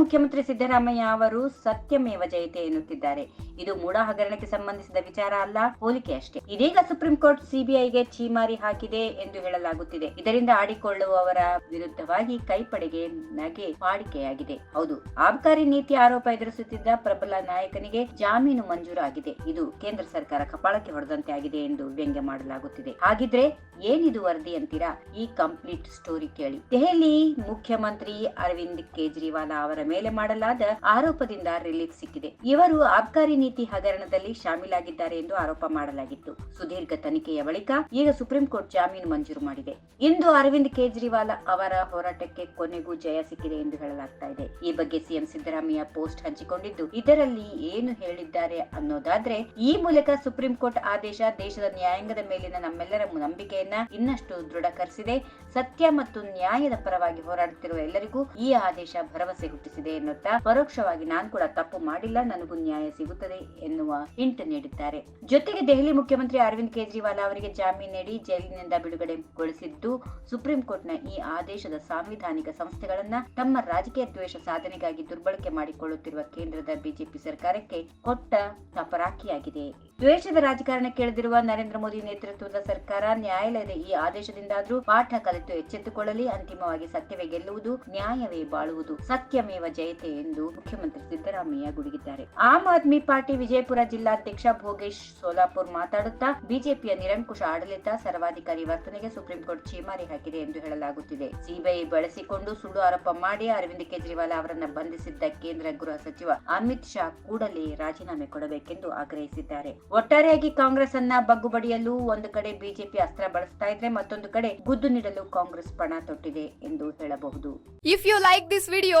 ಮುಖ್ಯಮಂತ್ರಿ ಸಿದ್ದರಾಮಯ್ಯ ಅವರು ಸತ್ಯಮೇವ ಜಯತೆ ಎನ್ನುತ್ತಿದ್ದಾರೆ. ಇದು ಮೂಡ ಹಗರಣಕ್ಕೆ ಸಂಬಂಧಿಸಿದ ವಿಚಾರ ಅಲ್ಲ, ಹೋಲಿಕೆ ಅಷ್ಟೇ. ಇದೀಗ ಸುಪ್ರೀಂ ಕೋರ್ಟ್ ಸಿಬಿಐಗೆ ಛೀಮಾರಿ ಹಾಕಿದೆ ಎಂದು ಹೇಳಲಾಗುತ್ತಿದೆ. ಇದರಿಂದ ಆಡಿಕೊಳ್ಳುವವರ ವಿರುದ್ಧವಾಗಿ ಕೈಪಡೆಗೆ ನಗೆ ವಾಡಿಕೆಯಾಗಿದೆ. ಹೌದು, ಆಬಕಾರಿ ನೀತಿ ಆರೋಪ ಎದುರಿಸುತ್ತಿದ್ದ ಪ್ರಬಲ ನಾಯಕನಿಗೆ ಜಾಮೀನು ಮಂಜೂರಾಗಿದೆ. ಇದು ಕೇಂದ್ರ ಸರ್ಕಾರ ಕಪಾಳಕ್ಕೆ ಹೊಡೆದಂತೆ ಆಗಿದೆ ಎಂದು ವ್ಯಂಗ್ಯ ಮಾಡಲಾಗುತ್ತಿದೆ. ಹಾಗಿದ್ರೆ ಏನಿದು ವರದಿ ಅಂತೀರಾ? ಈ ಕಂಪ್ಲೀಟ್ ಸ್ಟೋರಿ ಕೇಳಿ. ದೆಹಲಿ ಮುಖ್ಯಮಂತ್ರಿ ಅರವಿಂದ್ ಕೇಜ್ರಿವಾಲ್ ಅವರ ಮೇಲೆ ಮಾಡಲಾದ ಆರೋಪದಿಂದ ರಿಲೀಫ್ ಸಿಕ್ಕಿದೆ. ಇವರು ಆಬ್ಕಾರಿ ನೀತಿ ಹಗರಣದಲ್ಲಿ ಶಾಮೀಲಾಗಿದ್ದಾರೆ ಎಂದು ಆರೋಪ ಮಾಡಲಾಗಿತ್ತು. ಸುದೀರ್ಘ ತನಿಖೆಯ ಬಳಿಕ ಈಗ ಸುಪ್ರೀಂ ಕೋರ್ಟ್ ಜಾಮೀನು ಮಂಜೂರು ಮಾಡಿದೆ. ಇಂದು ಅರವಿಂದ್ ಕೇಜ್ರಿವಾಲ್ ಅವರ ಹೋರಾಟಕ್ಕೆ ಕೊನೆಗೂ ಜಯ ಸಿಕ್ಕಿದೆ ಎಂದು ಹೇಳಲಾಗ್ತಾ ಇದೆ. ಈ ಬಗ್ಗೆ ಸಿಎಂ ಸಿದ್ದರಾಮಯ್ಯ ಪೋಸ್ಟ್ ಹಂಚಿಕೊಂಡಿದ್ದು, ಇದರಲ್ಲಿ ಏನು ಹೇಳಿದ್ದಾರೆ ಅನ್ನೋದಾದ್ರೆ, ಈ ಮೂಲಕ ಸುಪ್ರೀಂ ಕೋರ್ಟ್ ಆದೇಶ ದೇಶದ ನ್ಯಾಯಾಂಗದ ಮೇಲಿನ ನಮ್ಮೆಲ್ಲರ ನಂಬಿಕೆಯನ್ನ ಇನ್ನಷ್ಟು ದೃಢಕರಿಸಿದೆ. ಸತ್ಯ ಮತ್ತು ನ್ಯಾಯದ ಪರವಾಗಿ ಹೋರಾಡುತ್ತಿರುವ ಎಲ್ಲರಿಗೂ ಈ ಆದೇಶ ಭರವಸೆ ಹುಟ್ಟಿಸಿದೆ ಎನ್ನುತ್ತಾ ಪರೋಕ್ಷವಾಗಿ ನಾನ್ ಕೂಡ ತಪ್ಪು ಮಾಡಿಲ್ಲ, ನನಗೂ ನ್ಯಾಯ ಸಿಗುತ್ತದೆ ಎನ್ನುವ ಹಿಂಟ್ ನೀಡಿದ್ದಾರೆ. ಜೊತೆಗೆ ದೆಹಲಿ ಮುಖ್ಯಮಂತ್ರಿ ಅರವಿಂದ್ ಕೇಜ್ರಿವಾಲ್ ಅವರಿಗೆ ಜಾಮೀನು ನೀಡಿ ಜೈಲಿನಿಂದ ಬಿಡುಗಡೆಗೊಳಿಸಿದ್ದು ಸುಪ್ರೀಂ ಕೋರ್ಟ್ನ ಈ ಆದೇಶದ ಸಾಂವಿಧಾನಿಕ ಸಂಸ್ಥೆಗಳನ್ನ ತಮ್ಮ ರಾಜಕೀಯ ದ್ವೇಷ ಸಾಧನೆಗಾಗಿ ದುರ್ಬಳಕೆ ಮಾಡಿಕೊಳ್ಳುತ್ತಿರುವ ಕೇಂದ್ರದ ಬಿಜೆಪಿ ಸರ್ಕಾರಕ್ಕೆ ಕೊಟ್ಟ ತಪರಾಕಿಯಾಗಿದೆ. ದ್ವೇಷದ ರಾಜಕಾರಣ ಕೇಳದಿರುವ ನರೇಂದ್ರ ಮೋದಿ ನೇತೃತ್ವದ ಸರ್ಕಾರ ನ್ಯಾಯಾಲಯದ ಈ ಆದೇಶದಿಂದಾದ್ರೂ ಪಾಠ ಕಲಿತು ಎಚ್ಚೆತ್ತುಕೊಳ್ಳಲಿ, ಅಂತಿಮವಾಗಿ ಸತ್ಯವೇ ಗೆಲ್ಲುವುದು, ನ್ಯಾಯವೇ ಬಾಳುವುದು, ಸತ್ಯಮೇವ ಜಯತೆ ಎಂದು ಮುಖ್ಯಮಂತ್ರಿ ಸಿದ್ದರಾಮಯ್ಯ ಗುಡುಗಿದ್ದಾರೆ. ಆಮ್ ಆದ್ಮಿ ಪಾರ್ಟಿ ವಿಜಯಪುರ ಜಿಲ್ಲಾಧ್ಯಕ್ಷ ಭೋಗೇಶ್ ಸೋಲಾಪುರ್ ಮಾತಾಡುತ್ತಾ, ಬಿಜೆಪಿಯ ನಿರಂಕುಶ ಆಡಳಿತ ಸರ್ವಾಧಿಕಾರಿ ವರ್ತನೆಗೆ ಸುಪ್ರೀಂ ಕೋರ್ಟ್ ಛೀಮಾರಿ ಹಾಕಿದೆ ಎಂದು ಹೇಳಲಾಗುತ್ತಿದೆ. ಸಿಬಿಐ ಬಳಸಿಕೊಂಡು ಸುಳ್ಳು ಆರೋಪ ಮಾಡಿ ಅರವಿಂದ್ ಕೇಜ್ರಿವಾಲ್ ಅವರನ್ನು ಬಂಧಿಸಿದ್ದ ಕೇಂದ್ರ ಗೃಹ ಸಚಿವ ಅಮಿತ್ ಶಾ ಕೂಡಲೇ ರಾಜೀನಾಮೆ ಕೊಡಬೇಕೆಂದು ಆಗ್ರಹಿಸಿದ್ದಾರೆ. ಒಟ್ಟಾರೆಯಾಗಿ ಕಾಂಗ್ರೆಸ್ ಅನ್ನ ಬಗ್ಗುಬಡಿಯಲು ಒಂದು ಕಡೆ ಬಿಜೆಪಿ ಅಸ್ತ್ರ ಬಳಸ್ತಾ ಇದ್ರೆ ಮತ್ತೊಂದು ಕಡೆ ಗುದ್ದು ನೀಡಲು ಕಾಂಗ್ರೆಸ್ ಪಣ ತೊಟ್ಟಿದೆ ಎಂದು ಹೇಳಬಹುದು. If you like this video